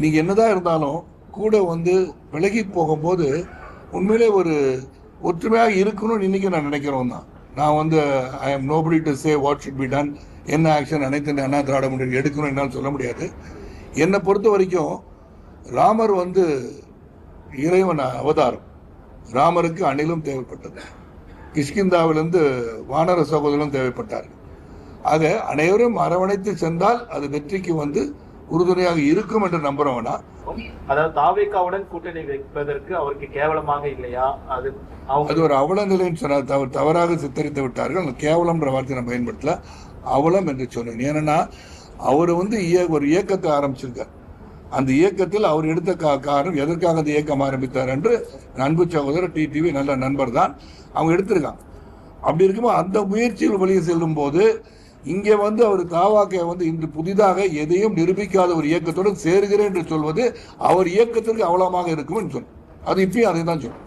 நீங்கள் என்னதான் இருந்தாலும் கூட வந்து விலகி போகும்போது உண்மையிலே ஒரு ஒற்றுமையாக இருக்கணும்னு இன்னைக்கு நான் நினைக்கிறோம் தான். நான் வந்து I am nobody to say what should be done என்ன ஆக்ஷன் அனைத்து அண்ணா திராவிட முடியும் எடுக்கணும் என்னால் சொல்ல முடியாது. என்னை பொறுத்த வரைக்கும் ராமர் வந்து இறைவன் அவதாரம். ராமருக்கு அணிலும் தேவைப்பட்டது. கிஷ்கிந்தாவிலிருந்து வானர சகோதரனும் தேவைப்பட்டார்கள். ஆக அனைவரும் அரவணைத்து சென்றால் அது வெற்றிக்கு வந்து உறுதுணையாக இருக்கும் என்று நம்புறவனா அதாவது தாவேக்காவுடன் கூட்டணி வைப்பதற்கு அவருக்கு கேவலமாக இல்லையா? அது அது ஒரு அவல நிலைன்னு சொன்னால் தவ தவறாக சித்தரித்து விட்டார்கள். கேவலம்ன்ற வார்த்தையை நான் பயன்படுத்தல. அவலம் என்று சொன்னேன். ஏன்னா அவர் வந்து இய- ஒரு இயக்கத்தை ஆரம்பிச்சிருக்கார். அந்த இயக்கத்தில் அவர் எடுத்த காரணம் எதற்காக அந்த இயக்கம் ஆரம்பித்தார் என்று அன்பு சகோதரர் டிடிவி நல்ல நண்பர் தான். அவங்க எடுத்திருக்காங்க. அப்படி இருக்கும்போது அந்த முயற்சியில் வெளியே செல்லும் போது இங்கே வந்து அவர் தாவாக்கை வந்து இன்று புதிதாக எதையும் நிரூபிக்காத ஒரு இயக்கத்துடன் சேருகிறேன் என்று சொல்வது அவர் இயக்கத்திற்கு அவலமாக இருக்கும் என்று சொன்னார் அது இப்பயும் அதை தான் சொல்லும்.